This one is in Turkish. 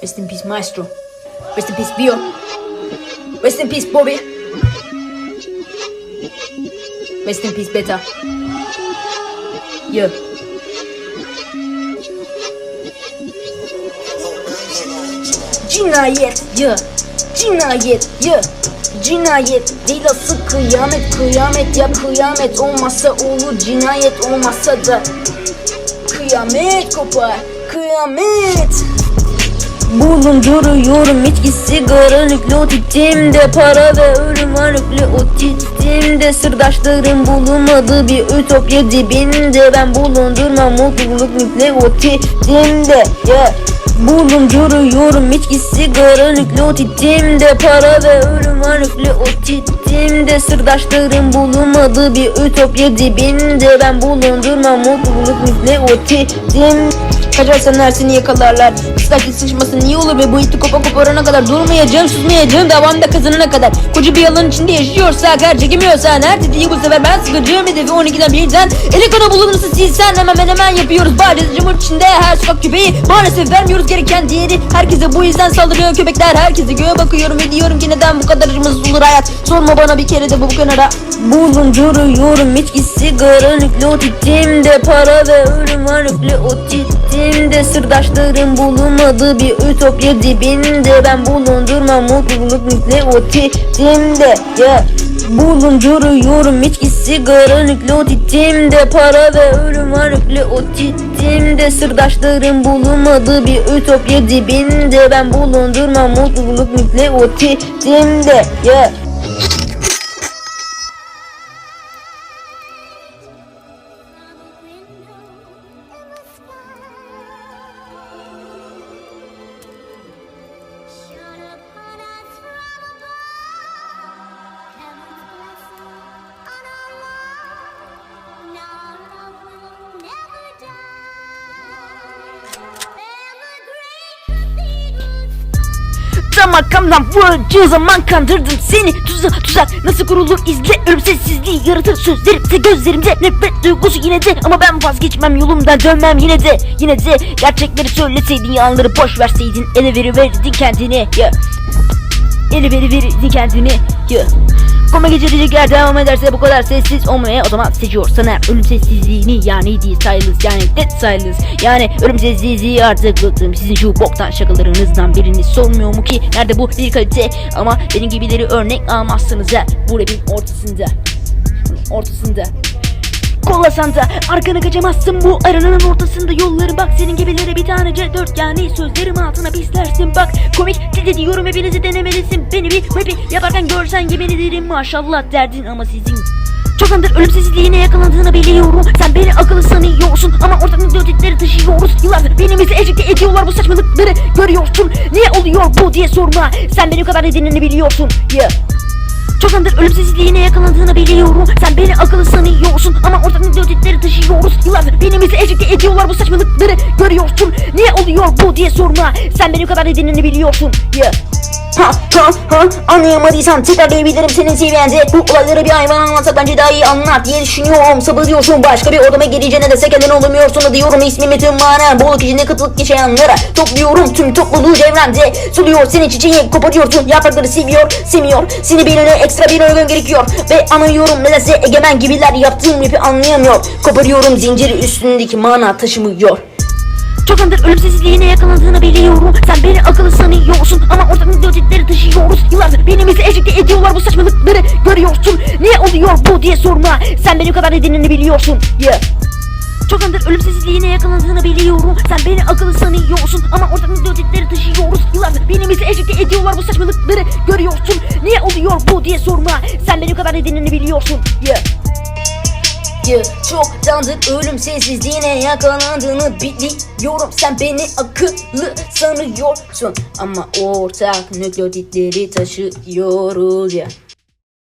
Rest in peace Maestro. Rest in peace Bio. Rest in peace Bobby. Rest in peace Beta. Yeah. Cinayet ya Cinayet ya Cinayet Dilası kıyamet kıyamet ya kıyamet olmazsa olur cinayet olmazsa da Kıyamet kopar kıyamet Bulunduruyorum içki sigara nükleot içimde Para ve ölüm var nükleot içimde Sırdaşlarım bulunmadı bir ütopya dibinde Ben bulundurmam mutluluk nükleot içimde yeah. Bulunduruyorum içki sigara nükleot içimde Para ve ölüm var. Nükleot içimde Sırdaşlarım bulunmadı. Bir ütopya dibinde Ben bulundurmam. Mutluluk nükleot içimde Kaçarsan Ersin'i yakalarlar. Islak sıçmasın iyi olur ve bu iti kopa koparana kadar Durmayacağım susmayacağım. Devamında kazanana kadar. Koca bir yalan içinde yaşıyorsa Eğer çekemiyorsan her tetiği bu sefer ben sıkacağım Hedefi 12'den birden. Eli kana bulunursa silsen hemen hemen yapıyoruz. Cumhur içinde her sokak köpeği Maalesef vermiyoruz gereken değeri Herkese bu yüzden saldırıyor köpekler. Herkese göğe bakıyorum ve diyorum ki neden bu kadar olur hayat? Sorma bana bir kere de bu kenara. Bulunduruyorum içki sigara nükleot içimde Para ve ölüm var. Nükleot içimde Sırdaşlarım bulunmadı. Bir ütopya dibinde Ben bulundurmam. Mutluluk nükleot içimde yeah. Bulunduruyorum içki sigara nükleot içimde Para ve ölüm var nükleot içimde Sırdaşlarım bulunmadı bir ütopya dibinde. Ben bulundurmam mutluluk nükleot içimde yeah. Tam arkamdan vuracağı zaman kandırdım seni. Tuzak tuzak. Nasıl kurulur? İzle Ölüm sessizliği yaratır. Sözlerimse gözlerimde Nefret duygusu yine de. Ama ben vazgeçmem yolumdan dönmem yine de. Yine de gerçekleri söyleseydin yalanları boş verseydin. Ele veriverirdin kendini yeah. Ele veriverirdin kendini yeah. Koma geçirecek yer devam ederse bu kadar sessiz olmaya o zaman seçiyorsan eğer ölüm sessizliğini yani değil silence yani dead silence yani ölüm sessizliği artık bıktım. Sizin şu boktan şakalarınızdan birini sormuyor mu ki? Nerede bu bir kalite? Ama benim gibileri örnek almazsınız ha bu rapin ortasında. Ortasında Kollasan da arkanı kaçamazsın bu aranın ortasında. Yolları bak senin gibilere bir tanece dört. Yani sözlerim altına pislersin. Bak komik size diyorum hepinizi denemelisin. Beni bir rapi yaparken görsen yemin ederim maşallah derdin ama sizin. Çok andır ölümsüzlüğüne yakalandığını biliyorum. Sen beni akıllı sanıyorsun ama ortak nöbetleri taşıyoruz. Yıllardır benimizi ejekte ediyorlar bu saçmalıkları görüyorsun. Niye oluyor bu diye sorma. Sen benim kadar nedenini biliyorsun. Yeah. Çok andır ölümsüzlüğüne yakalandığını biliyorum. Sen beni akıllı sanıyorsun ama ortak nöbetleri taşıyoruz. Yıllardır benimizi ejekte ediyorlar. Bu saçmalıkları görüyorsun. Niye oluyor bu diye sorma. Sen benim kadar nedenini biliyorsun. Yeah. Ha ha ha. Anlayamadıysan tekrarlayabilirim senin seviyende Bu olayları bir hayvan anlatsa bence daha iyi anlar diye düşünüyorum. Sabırlıyorsun başka bir odama gireceğine de kendin olamıyorsun da diyorum. İsmimi tüm mana Bolluk içinde kıtlık yaşayanlara topluyorum. Tüm topluluğu çevremde Suluyor seni çiçeği koparıyorsun. Yaprakları seviyor semiyor. Seni birine ekstra bir örgün gerekiyor. Ve anlıyorum nedense egemen gibiler yaptığım rapi anlayamıyor. Koparıyorum zinciri üstündeki mana taşımıyor. Çok andır ölümsüzlüğüne yakalandığını biliyorum. Sen beni akıllı sanıyorsun ejekte ediyorlar bu saçmalıkları görüyorsun? Niye oluyor bu diye sorma. Sen benim kadar nedenini biliyorsun. Yeah. Çok andır ölümsüzlüğüne yakalandığını biliyorum. Sen beni akıllı sanıyorsun ama ortak nöbetleri taşıyoruz. Yıllardır benimizi ejekte ediyorlar bu saçmalıkları görüyorsun. Niye oluyor bu diye sorma. Sen benim kadar nedenini biliyorsun. Yeah. Ya çok tanıdık ölüm sessizliğine yakalandığını biliyorum. Sen beni akıllı sanıyorsun Ama ortak nükleotitleri taşıyoruz ya